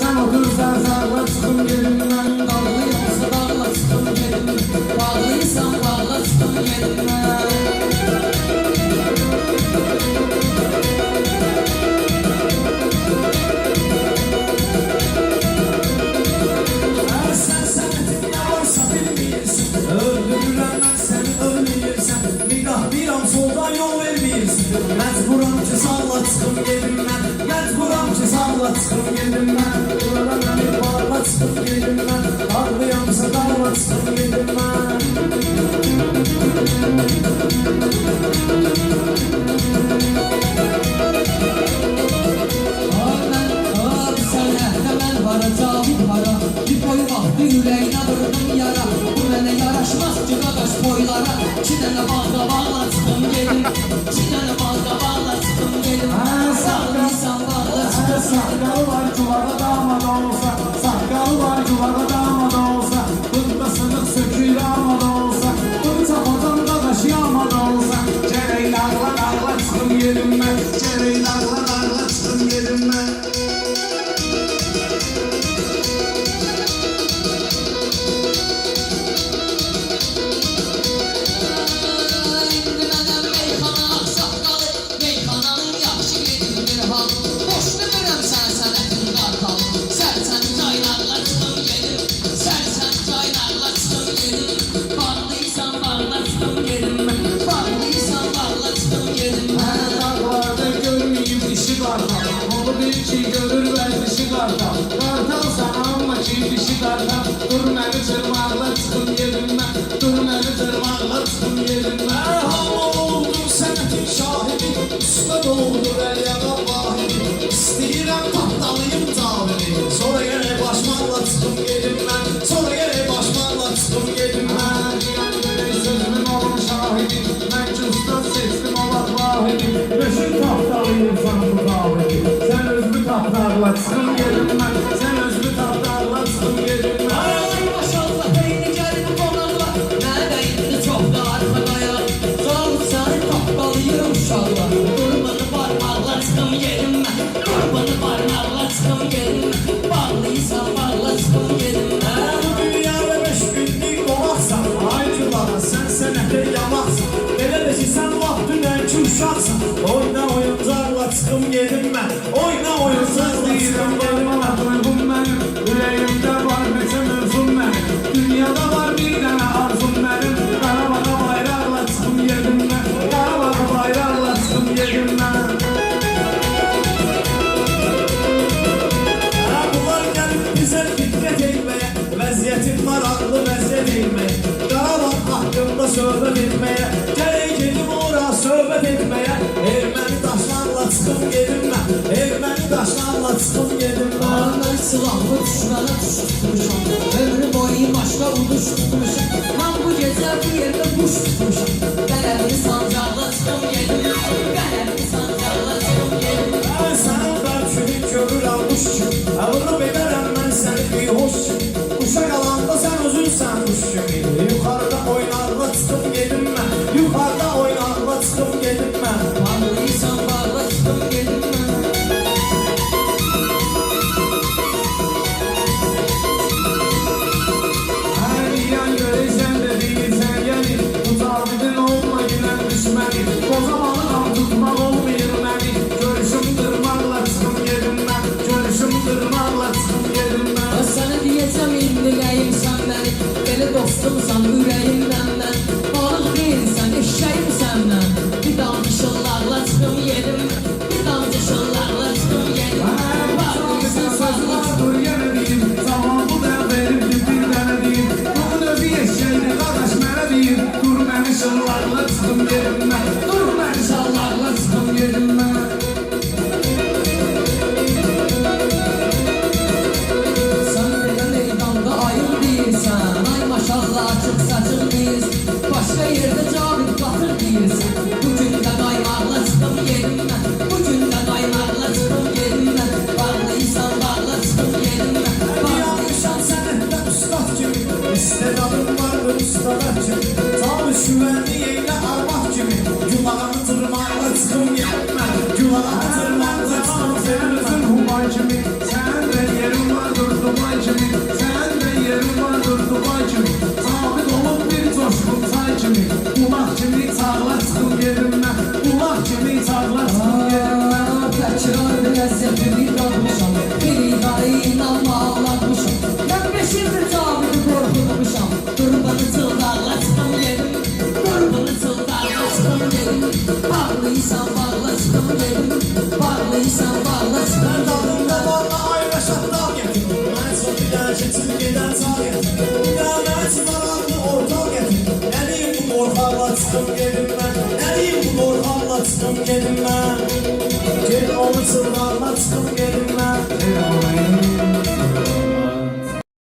Sen otursan sarla çıkım gelimden Dallıyamsa dalla çıkım gelimden Bağlıysan bağla çıkım gelimden Eğer sen boylara İki dənə balda bağla çıxım gelim İki dənə balda bağla çıxım gelim Sağlıysan bağla çıxım ki dişi kartal Dur beni tırmağla çıkım yedim ben Dur beni tırmağla çıkım yedim ben Merhaba oldum senetin şahidi. Üstad oldu el yaga vahidi. İstəyirəm tahtalıyım cavidi Sonra gene başmaqla çıxım yedim ben Sonra gene başmaqla çıxım görey sözümün olun şahidi. Ben usta seçtim Allah vahidi. Beşin tahtalıyım sana bu daveti Sen özlü tahtarla çıkın gelimden yedim mən Oyna çıxım yedim varma mən duyğum benim. Ürəyimdə var neçə mövzum benim. Dünyada var bir dənə arzum benim. Qarabağa bayraqla çıxım yedim mən Qarabağa bayraqla mən Hə bunlar gəlib bizə fitnət etməyə Vəziyyətin maraqlı Ömrü boyu başqa uduş tutmuşam Mən bu gecə bu yerdə quş tutmuşam Qələmli sancaqla çıxım gedim Qələmli sancaqla çıxım gedim Mən sənin bərkünün görür almış kimi Əvırıb edərəm mən səni bir hoş kimi Uşaq qalanda sən özünsən quş kimi Yuxarıda oynarla çıxım gedim looks familiar. Oysan bağlaş ben dalımda bağla ayrı şatlar Ben son bir gider zahir ben sınalarını orta Ne diyeyim bu korkarla çıkıp gelin ben. Ne diyeyim bu korkarla çıkıp Gel onu sırlarla çıkıp gelin ben.